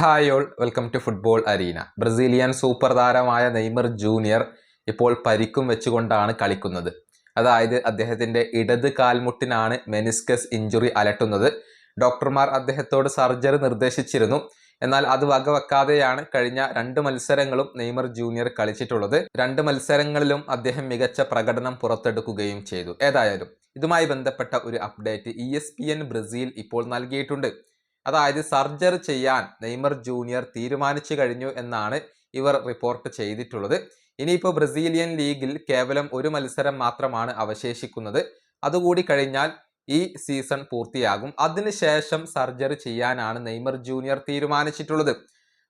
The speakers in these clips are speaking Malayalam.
Hi all welcome to football arena. Brazilian super താരമായ നെയ്മർ ജൂനിയർ ഇപ്പോൾ പരിക്കും വെച്ചുകൊണ്ടാണ് കളിക്കുന്നത്. അതായത് അദ്ദേഹത്തിന്റെ ഇടത് കാൽമുട്ടിനാണ് മെനിസ്കസ് ഇഞ്ചുറി അലട്ടുന്നത്. ഡോക്ടർമാർ അദ്ദേഹത്തോട് സർജറി നിർദ്ദേശിച്ചിരുന്നു. എന്നാൽ അത് വകവെക്കാതെയാണ് കഴിഞ്ഞ രണ്ട് മത്സരങ്ങളും നെയ്മർ ജൂനിയർ കളിച്ചിട്ടുള്ളത്. രണ്ട് മത്സരങ്ങളിലും അദ്ദേഹം മികച്ച പ്രകടനം പുറത്തെടുക്കുകയും ചെയ്തു. ഏതായാലും ഇതുമായി ബന്ധപ്പെട്ട ഒരു അപ്ഡേറ്റ് ഇ ബ്രസീൽ ഇപ്പോൾ നൽകിയിട്ടുണ്ട്. അതായത് സർജറി ചെയ്യാൻ നെയ്മർ ജൂനിയർ തീരുമാനിച്ചു കഴിഞ്ഞു എന്നാണ് ഇവർ റിപ്പോർട്ട് ചെയ്തിട്ടുള്ളത്. ഇനിയിപ്പോൾ ബ്രസീലിയൻ ലീഗിൽ കേവലം ഒരു മത്സരം മാത്രമാണ് അവശേഷിക്കുന്നത്. അതുകൂടി കഴിഞ്ഞാൽ ഈ സീസൺ പൂർത്തിയാകും. അതിനുശേഷം സർജറി ചെയ്യാനാണ് നെയ്മർ ജൂനിയർ തീരുമാനിച്ചിട്ടുള്ളത്.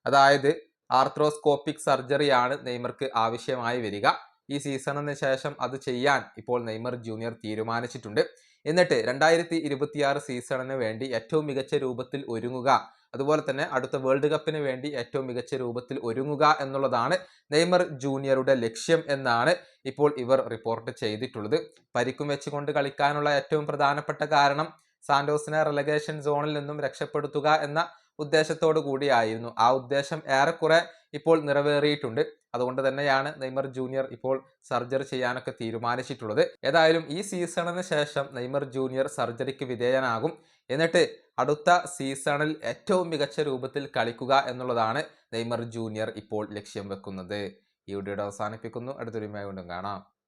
അതായത് ആർത്രോസ്കോപ്പിക് സർജറിയാണ് നെയ്മർക്ക് ആവശ്യമായി വരിക. ഈ സീസണിന് ശേഷം അത് ചെയ്യാൻ ഇപ്പോൾ നെയ്മർ ജൂനിയർ തീരുമാനിച്ചിട്ടുണ്ട്. എന്നിട്ട് രണ്ടായിരത്തി ഇരുപത്തിയാറ് സീസണിന് വേണ്ടി ഏറ്റവും മികച്ച രൂപത്തിൽ ഒരുങ്ങുക. അതുപോലെ തന്നെ അടുത്ത വേൾഡ് കപ്പിന് വേണ്ടി ഏറ്റവും മികച്ച രൂപത്തിൽ ഒരുങ്ങുക എന്നുള്ളതാണ് നെയ്മർ ജൂനിയറുടെ ലക്ഷ്യം എന്നാണ് ഇപ്പോൾ ഇവർ റിപ്പോർട്ട് ചെയ്തിട്ടുള്ളത്. പരിക്കും വെച്ചുകൊണ്ട് കളിക്കാനുള്ള ഏറ്റവും പ്രധാനപ്പെട്ട കാരണം സാന്റോസിനെ റെലഗേഷൻ സോണിൽ നിന്നും രക്ഷപ്പെടുത്തുക എന്ന ഉദ്ദേശത്തോടു കൂടിയായിരുന്നു. ആ ഉദ്ദേശം ഏറെക്കുറെ ഇപ്പോൾ നിറവേറിയിട്ടുണ്ട്. അതുകൊണ്ട് തന്നെയാണ് നെയ്മർ ജൂനിയർ ഇപ്പോൾ സർജറി ചെയ്യാനൊക്കെ തീരുമാനിച്ചിട്ടുള്ളത്. ഏതായാലും ഈ സീസണിന് ശേഷം നെയ്മർ ജൂനിയർ സർജറിക്ക് വിധേയനാകും. എന്നിട്ട് അടുത്ത സീസണിൽ ഏറ്റവും മികച്ച രൂപത്തിൽ കളിക്കുക എന്നുള്ളതാണ് നെയ്മർ ജൂനിയർ ഇപ്പോൾ ലക്ഷ്യം വെക്കുന്നത്. ഈ വീഡിയോയുടെ അവസാനിപ്പിക്കുന്നു. അടുത്തൊരു വീണ്ടും കാണാം.